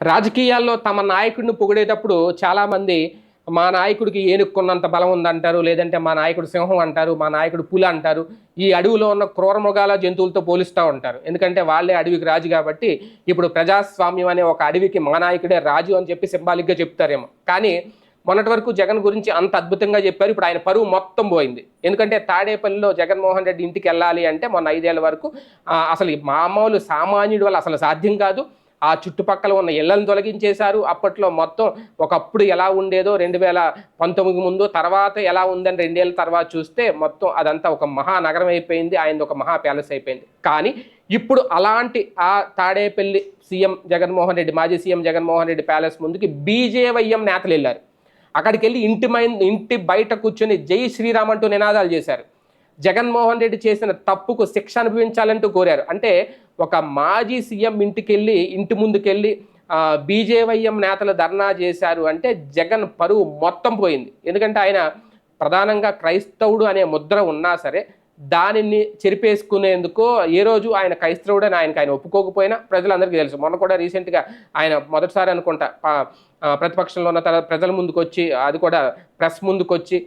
రాజకీయాల్లో తమ నాయకుడిని పొగిడేటప్పుడు చాలామంది మా నాయకుడికి ఏనుక్కున్నంత బలం ఉందంటారు లేదంటే మా నాయకుడు సింహం అంటారు మా నాయకుడు పులి అంటారు ఈ అడవిలో ఉన్న క్రూరమృగాల జంతువులతో పోలిస్తూ ఉంటారు. ఎందుకంటే వాళ్ళే అడవికి రాజు కాబట్టి ఇప్పుడు ప్రజాస్వామ్యం అనే ఒక అడవికి మా నాయకుడే రాజు అని చెప్పి సింబాలిక్గా చెప్తారేమో. కానీ మొన్నటి వరకు జగన్ గురించి అంత అద్భుతంగా చెప్పారు ఇప్పుడు ఆయన పరువు మొత్తం పోయింది. ఎందుకంటే తాడేపల్లిలో జగన్మోహన్ రెడ్డి ఇంటికి వెళ్ళాలి అంటే మొన్న ఐదేళ్ళ వరకు అసలు మామూలు సామాన్యుడి వల్ల అసలు సాధ్యం కాదు. ఆ చుట్టుపక్కల ఉన్న ఇళ్ళను తొలగించేశారు. అప్పట్లో మొత్తం ఒకప్పుడు ఎలా ఉండేదో రెండు వేల పంతొమ్మిది ముందు తర్వాత ఎలా ఉందని రెండేళ్ళ తర్వాత చూస్తే మొత్తం అదంతా ఒక మహానగరం అయిపోయింది. ఆయన ఒక మహా ప్యాలెస్ అయిపోయింది. కానీ ఇప్పుడు అలాంటి ఆ తాడేపల్లి సీఎం జగన్మోహన్ రెడ్డి మాజీ సీఎం జగన్మోహన్ రెడ్డి ప్యాలెస్ ముందుకి బీజేవైఎం నేతలు వెళ్ళారు. అక్కడికి వెళ్ళి ఇంటి మైన్ ఇంటి బయట కూర్చొని జై శ్రీరామ్ అంటూ నినాదాలు చేశారు. జగన్మోహన్ రెడ్డి చేసిన తప్పుకు శిక్ష అనుభవించాలంటూ కోరారు. అంటే ఒక మాజీ సీఎం ఇంటికెళ్ళి ఇంటి ముందుకెళ్ళి బీజేవైఎం నేతలు ధర్నా చేశారు అంటే జగన్ పరువు మొత్తం పోయింది. ఎందుకంటే ఆయన ప్రధానంగా క్రైస్తవుడు అనే ముద్ర ఉన్నా సరే దానిని చెరిపేసుకునేందుకు ఏ రోజు ఆయన క్రైస్తవుడని ఆయనకు ఆయన ఒప్పుకోకపోయినా ప్రజలందరికీ తెలుసు. మొన్న కూడా రీసెంట్గా ఆయన మొదటిసారి అనుకుంటా ప్రతిపక్షంలో ఉన్న తర్వాత ప్రజల ముందుకు వచ్చి అది కూడా ప్రెస్ ముందుకు వచ్చి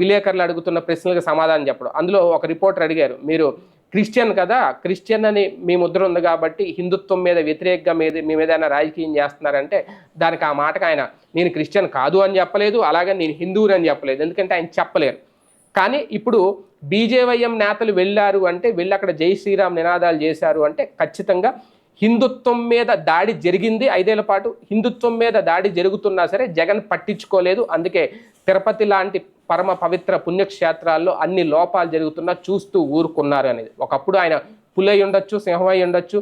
విలేకరులు అడుగుతున్న ప్రశ్నలకు సమాధానం చెప్పడం. అందులో ఒక రిపోర్టర్ అడిగారు మీరు క్రిస్టియన్ కదా క్రిస్టియన్ అని మీ ముద్ర ఉంది కాబట్టి హిందుత్వం మీద వ్యతిరేకంగా మీద మీ మీద ఏదైనా రాజకీయం చేస్తున్నారంటే దానికి ఆ మాటకు ఆయన నేను క్రిస్టియన్ కాదు అని చెప్పలేదు అలాగే నేను హిందువుని అని చెప్పలేదు ఎందుకంటే ఆయన చెప్పలేరు. కానీ ఇప్పుడు బీజేవైఎం నేతలు వెళ్ళారు అంటే వెళ్ళి అక్కడ జై శ్రీరామ్ నినాదాలు చేశారు అంటే ఖచ్చితంగా హిందుత్వం మీద దాడి జరిగింది ఐదేళ్ళ పాటు. హిందుత్వం మీద దాడి జరుగుతున్నా సరే జగన్ పట్టించుకోలేదు. అందుకే తిరుపతి లాంటి పరమ పవిత్ర పుణ్యక్షేత్రాల్లో అన్ని లోపాలు జరుగుతున్నా చూస్తూ ఊరుకున్నారు అనేది. ఒకప్పుడు ఆయన పులై ఉండొచ్చు సింహమై ఉండొచ్చు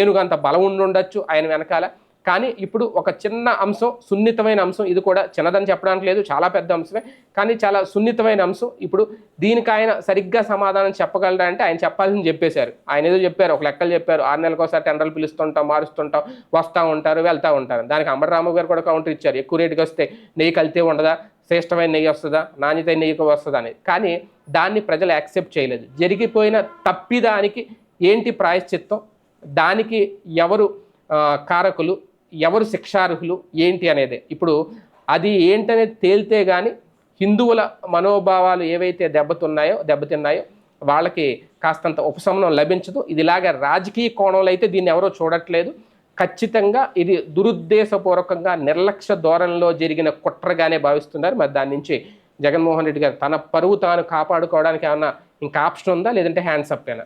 ఏనుగంత బలం ఉండి ఉండొచ్చు ఆయన వెనకాల. కానీ ఇప్పుడు ఒక చిన్న అంశం సున్నితమైన అంశం ఇది కూడా చిన్నదని చెప్పడానికి లేదు చాలా పెద్ద అంశమే. కానీ చాలా సున్నితమైన అంశం ఇప్పుడు దీనికి ఆయన సరిగ్గా సమాధానం చెప్పగలరా అంటే ఆయన చెప్పాల్సింది చెప్పేశారు. ఆయన ఏదో చెప్పారు ఒక లెక్కలు చెప్పారు ఆరు నెలలకు ఒకసారి టెండర్లు పిలుస్తుంటాం మారుస్తుంటాం వస్తూ ఉంటారు వెళ్తూ ఉంటారు. దానికి అంబరరామ గారు కూడా కౌంటర్ ఇచ్చారు ఎక్కువ రేటుకి వస్తే నెయ్యి కలితే ఉండదా శ్రేష్టమైన నెయ్యి వస్తుందా నాణ్యత నెయ్యి వస్తుందా అనేది కానీ దాన్ని ప్రజలు యాక్సెప్ట్ చేయలేదు. జరిగిపోయిన తప్పిదానికి ఏంటి ప్రాయశ్చిత్తం? దానికి ఎవరు కారకులు ఎవరు శిక్షార్హులు ఏంటి అనేది. ఇప్పుడు అది ఏంటనేది తేలితే కానీ హిందువుల మనోభావాలు ఏవైతే దెబ్బతున్నాయో దెబ్బతిన్నాయో వాళ్ళకి కాస్తంత ఉపశమనం లభించదు. ఇదిలాగా రాజకీయ కోణంలో అయితే దీన్ని ఎవరో చూడట్లేదు. ఖచ్చితంగా ఇది దురుద్దేశపూర్వకంగా నిర్లక్ష్య ధోరణిలో జరిగిన కుట్రగానే భావిస్తున్నారు. మరి దాని నుంచి జగన్మోహన్ రెడ్డి గారు తన పరువు తాను కాపాడుకోవడానికి ఏమన్నా ఇంకా ఆప్షన్ ఉందా? లేదంటే హ్యాండ్స్ అప్ అయినా